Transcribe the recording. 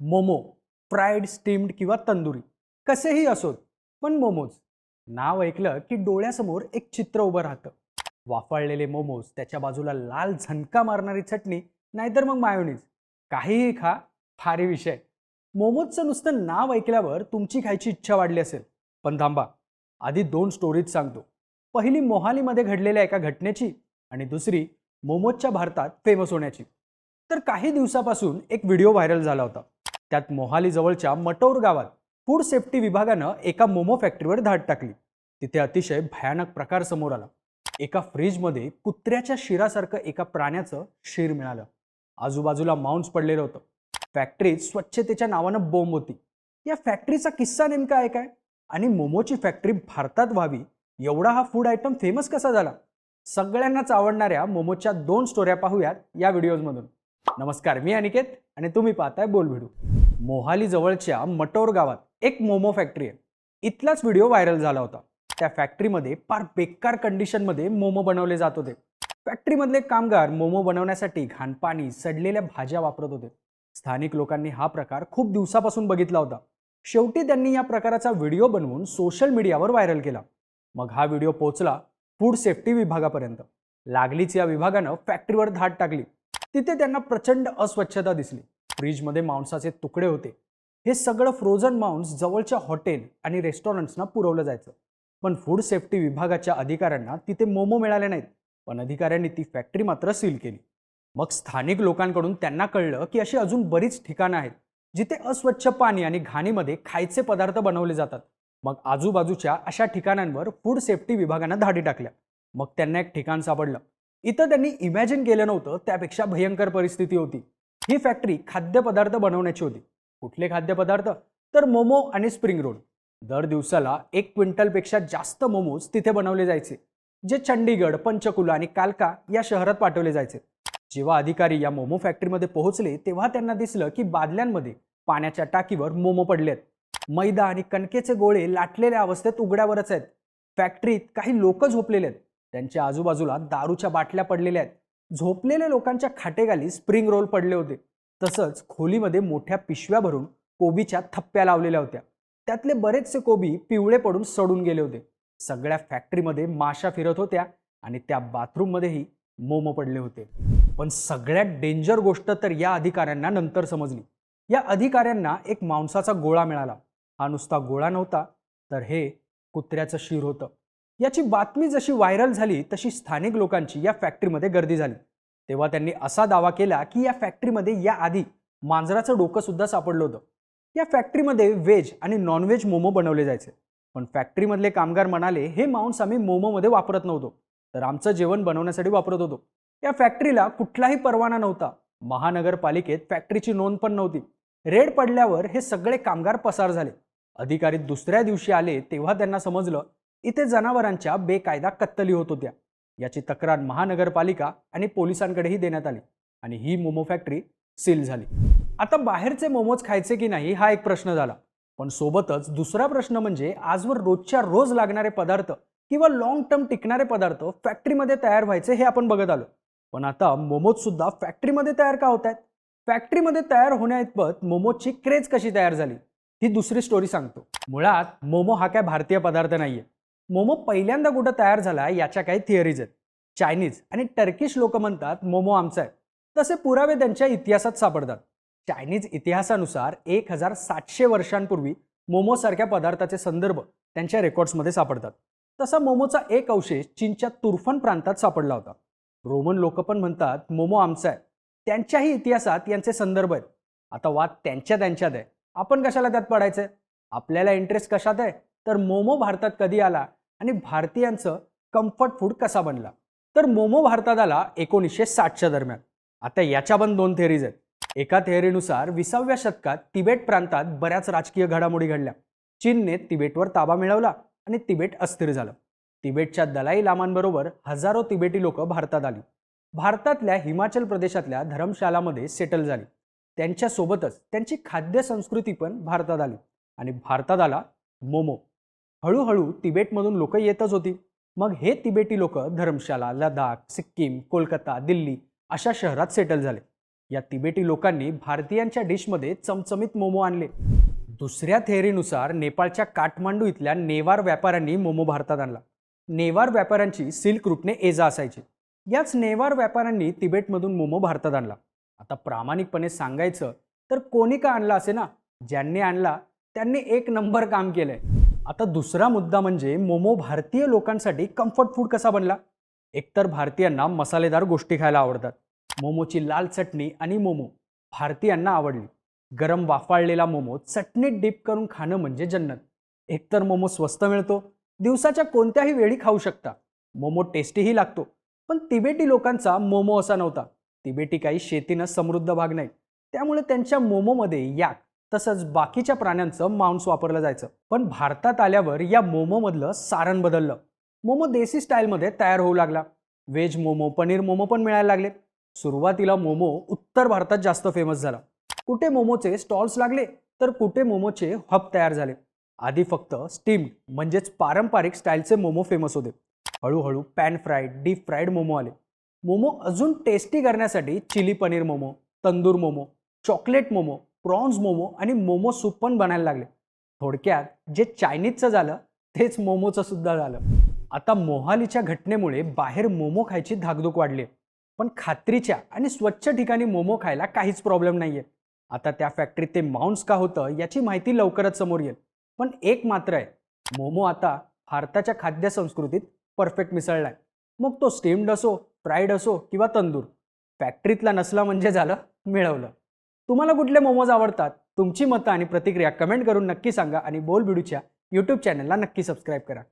Momo fried steamed किंवा तंदुरी. कसेही असोत पण मोमोज. नाव ऐकलं की डोळ्यासमोर एक चित्र उभं राहतं. वाफाळलेले मोमोज त्याच्या बाजूला लाल झणका मारणारी चटणी नाहीतर मग मायोनीज. काहीही खा फारी विषय. मोमोजचं नुसतं नाव ऐकल्यावर तुमची खायची इच्छा वाढली असेल. पण थांबा आधी दोन स्टोरीज सांगतो. पहिली मोहालीमध्ये घडलेल्या एका घटनेची आणि दुसरी मोमोजच्या भारतात फेमस होण्याची. तर काही दिवसापासून एक व्हिडिओ व्हायरल झाला होता. त्यात मोहाली जवळच्या मटौर गावात फूड सेफ्टी विभागानं एका मोमो फॅक्टरीवर धाड टाकली. तिथे अतिशय भयानक प्रकार समोर आला. एका फ्रीजमध्ये कुत्र्याच्या शिरासारखं एका प्राण्याचं शिर मिळालं. आजूबाजूला मांस पडलेलं होतं. फॅक्टरीत स्वच्छतेच्या नावानं बोंब होती. या फॅक्टरीचा किस्सा नेमका आहे काय? आणि मोमोची फॅक्टरी भारतात व्हावी एवढा हा फूड आयटम फेमस कसा झाला? सगळ्यांनाच आवडणाऱ्या मोमोच्या दोन स्टोऱ्या पाहूयात या व्हिडिओजमधून. नमस्कार मी अनिकेत आणि तुम्ही पाहताय बोल व्हिडिओ मोहाली जवळच्या मटोर गावात एक मोमो फॅक्टरी आहे. इथलाच व्हिडिओ व्हायरल झाला होता. त्या फॅक्टरीमध्ये फार बेकार कंडिशनमध्ये मोमो बनवले जात होते. फॅक्टरीमधले कामगार मोमो बनवण्यासाठी घाणपाणी सडलेल्या भाज्या वापरत होते. स्थानिक लोकांनी हा प्रकार खूप दिवसापासून बघितला होता. शेवटी त्यांनी या प्रकाराचा व्हिडिओ बनवून सोशल मीडियावर व्हायरल केला. मग हा व्हिडिओ पोहोचला फूड सेफ्टी विभागापर्यंत. लागलीच या विभागानं फॅक्टरीवर धाड टाकली. तिथे त्यांना प्रचंड अस्वच्छता दिसली. फ्रीजमध्ये मांसाचे तुकडे होते. हे सगळं फ्रोझन मांस जवळच्या हॉटेल आणि रेस्टॉरंट्सना पुरवलं जायचं. पण फूड सेफ्टी विभागाच्या अधिकाऱ्यांना तिथे मोमो मिळाले नाहीत. पण अधिकाऱ्यांनी ती फॅक्टरी मात्र सील केली. मग स्थानिक लोकांकडून त्यांना कळलं की अशी अजून बरीच ठिकाणं आहेत जिथे अस्वच्छ पाणी आणि घाणीमध्ये खायचे पदार्थ बनवले जातात. मग आजूबाजूच्या अशा ठिकाणांवर फूड सेफ्टी विभागानं धाडी टाकल्या. मग त्यांना एक ठिकाण सापडलं. इथं त्यांनी इमॅजिन केलं नव्हतं त्यापेक्षा भयंकर परिस्थिती होती. ही फॅक्टरी खाद्यपदार्थ बनवण्याची होती. कुठले खाद्यपदार्थ? तर मोमो आणि स्प्रिंग रोल दर दिवसाला एक क्विंटलपेक्षा जास्त मोमोज तिथे बनवले जायचे जे चंडीगड पंचकुला आणि कालका या शहरात पाठवले जायचे. जेव्हा अधिकारी या मोमो फॅक्टरीमध्ये पोहोचले तेव्हा त्यांना दिसलं की बादल्यांमध्ये पाण्याच्या टाकीवर मोमो पडलेत. मैदा आणि कणकेचे गोळे लाटलेल्या अवस्थेत उघड्यावरच आहेत. फॅक्टरीत काही लोक झोपलेले आहेत. त्यांच्या आजूबाजूला दारूच्या बाटल्या पडलेल्या आहेत. झोपलेल्या लोकांच्या खाटेगाली स्प्रिंग रोल पडले होते. तसंच खोलीमध्ये मोठ्या पिशव्या भरून कोबीच्या थप्प्या लावलेल्या होत्या. त्यातले बरेचसे कोबी पिवळे पडून सडून गेले होते. सगळ्या फॅक्टरीमध्ये माशा फिरत होत्या आणि त्या बाथरूममध्येही मोमो पडले होते. पण सगळ्यात डेंजर गोष्ट तर या अधिकाऱ्यांना नंतर समजली. या अधिकाऱ्यांना एक मांसाचा गोळा मिळाला. हा नुसता गोळा नव्हता तर हे कुत्र्याचं शिर होतं. याची बातमी जशी व्हायरल झाली तशी स्थानिक लोकांची या फॅक्टरीमध्ये गर्दी झाली. तेव्हा त्यांनी असा दावा केला की या फॅक्टरीमध्ये याआधी मांजराचं डोकं सुद्धा सापडलं होतं. या फॅक्टरीमध्ये व्हेज आणि नॉनव्हेज मोमो बनवले जायचे. पण फॅक्टरीमधले कामगार म्हणाले हे मांस आम्ही मोमोमध्ये वापरत नव्हतो. तर आमचं जेवण बनवण्यासाठी वापरत होतो. या फॅक्टरीला कुठलाही परवाना नव्हता. महानगरपालिकेत फॅक्टरीची नोंद पण नव्हती. रेड पडल्यावर हे सगळे कामगार पसार झाले. अधिकारी दुसऱ्या दिवशी आले तेव्हा त्यांना समजलं इथे जनावरांच्या बेकायदा कत्तली होत होत्या. याची तक्रार महानगरपालिका आणि पोलिसांकडेही देण्यात आली आणि ही मोमो फॅक्टरी सील झाली. आता बाहेरचे मोमोज खायचे की नाही हा एक प्रश्न झाला. पण सोबतच दुसरा प्रश्न म्हणजे आजवर रोजच्या रोज लागणारे पदार्थ किंवा लॉंग टर्म टिकणारे पदार्थ फॅक्टरीमध्ये तयार व्हायचे हे आपण बघत आलो. पण आता मोमोज सुद्धा फॅक्टरीमध्ये तयार का होत आहेत फॅक्टरीमध्ये तयार होण्याइतपत मोमोजची क्रेज कशी तयार झाली? ही दुसरी स्टोरी सांगतो. मुळात मोमो हा काय भारतीय पदार्थ नाहीये. मोमो पहिल्यांदा कुठं तयार झाला याच्या काही थिअरीज आहेत. चायनीज आणि टर्किश लोक म्हणतात मोमो आमचा आहे. तसे पुरावे त्यांच्या इतिहासात सापडतात. चायनीज इतिहासानुसार एक हजार सातशे वर्षांपूर्वी मोमोसारख्या पदार्थाचे संदर्भ त्यांच्या रेकॉर्ड्समध्ये सापडतात. तसा मोमोचा एक अवशेष चीनच्या तुर्फन प्रांतात सापडला होता. रोमन लोक पण म्हणतात मोमो आमचा आहे. त्यांच्याही इतिहासात यांचे संदर्भ आहेत. आता वाद त्यांच्या त्यांच्यात आहे. आपण कशाला त्यात पडायचंय? आपल्याला इंटरेस्ट कशात आहे? तर मोमो भारतात कधी आला? आणि भारतीयांचं कम्फर्ट फूड कसा बनला? तर मोमो भारतात आला एकोणीसशे साठच्या दरम्यान. आता याच्या पण दोन थेअरीज आहेत. एका थेअरीनुसार विसाव्या शतकात तिबेट प्रांतात बऱ्याच राजकीय घडामोडी घडल्या. चीनने तिबेटवर ताबा मिळवला आणि तिबेट अस्थिर झालं. तिबेटच्या दलाई लामांबरोबर हजारो तिबेटी लोक भारतात आली. भारतातल्या हिमाचल प्रदेशातल्या धर्मशालामध्ये सेटल झाली. त्यांच्यासोबतच त्यांची खाद्य संस्कृती पण भारतात आली. आणि भारतात आला मोमो. हळूहळू तिबेटमधून लोक येतच होती. मग हे तिबेटी लोक धर्मशाला लडाख सिक्कीम कोलकाता दिल्ली अशा शहरात सेटल झाले. या तिबेटी लोकांनी भारतीयांच्या डिशमध्ये चमचमीत मोमो आणले. दुसऱ्या थेअरीनुसार नेपाळच्या काठमांडू इथल्या नेवार व्यापाऱ्यांनी मोमो भारतात आणला. नेवार व्यापाऱ्यांची सिल्क रूटने एजा असायची. याच नेवार व्यापाऱ्यांनी तिबेटमधून मोमो भारतात आणला. आता प्रामाणिकपणे सांगायचं तर कोणी का आणला असे ना? ज्यांनी आणला त्यांनी एक नंबर काम केलंय. आता दुसरा मुद्दा म्हणजे मोमो भारतीय लोकांसाठी कम्फर्ट फूड कसा बनला? एकतर भारतीयांना मसालेदार गोष्टी खायला आवडतात. मोमोची लाल चटणी आणि मोमो भारतीयांना आवडली. गरम वाफाळलेला मोमो चटणीत डिप करून खाणं म्हणजे जन्नत. एकतर मोमो स्वस्त मिळतो दिवसाच्या कोणत्याही वेळी खाऊ शकता. मोमो टेस्टीही लागतो. पण तिबेटी लोकांचा मोमो असा नव्हता. तिबेटी काही शेतीनं समृद्ध भाग नाही. त्यामुळे त्यांच्या मोमोमध्ये याक तसंच बाकीच्या प्राण्यांचं मांस वापरलं जायचं. पण भारतात आल्यावर या मोमोमधलं सारण बदललं. मोमो देसी स्टाईलमध्ये तयार होऊ लागला. व्हेज मोमो पनीर मोमो पण मिळायला लागले. सुरुवातीला मोमो उत्तर भारतात जास्त फेमस झाला. कुठे मोमोचे स्टॉल्स लागले तर कुठे मोमोचे हब तयार झाले. आधी फक्त स्टीम्ड म्हणजेच पारंपरिक स्टाईलचे मोमो फेमस होते. हळूहळू pan fried deep fried momo आले. मोमो अजून टेस्टी करण्यासाठी chilli paneer momo tandoor momo chocolate momo prawns momo आणि मोमो सूप पण बनायला लागले. थोडक्यात जे चायनीजचं झालं तेच मोमोचं सुद्धा झालं. आता मोहालीच्या घटनेमुळे बाहेर मोमो खायची धाकधूक वाढली पण खात्रीच्या आणि स्वच्छ ठिकाणी मोमो खायला काहीच प्रॉब्लेम नाहीये. आता त्या फॅक्टरीत ते माउंट्स का होतं याची माहिती लवकरच समोर येईल. पण एक मात्र आहे मोमो आता भारताच्या खाद्य संस्कृतीत परफेक्ट मिसळलाय. मग तो स्टीम्ड असो फ्राईड असो किंवा तंदूर फॅक्टरीतला नसला म्हणजे झालं मिळवलं. तुम्हाला कुठले मोमोज आवडतात? तुमची मतं आणि प्रतिक्रिया कमेंट करून नक्की सांगा आणि बोल बिडूच्या यूट्यूब चॅनलला नक्की सबस्क्राईब करा.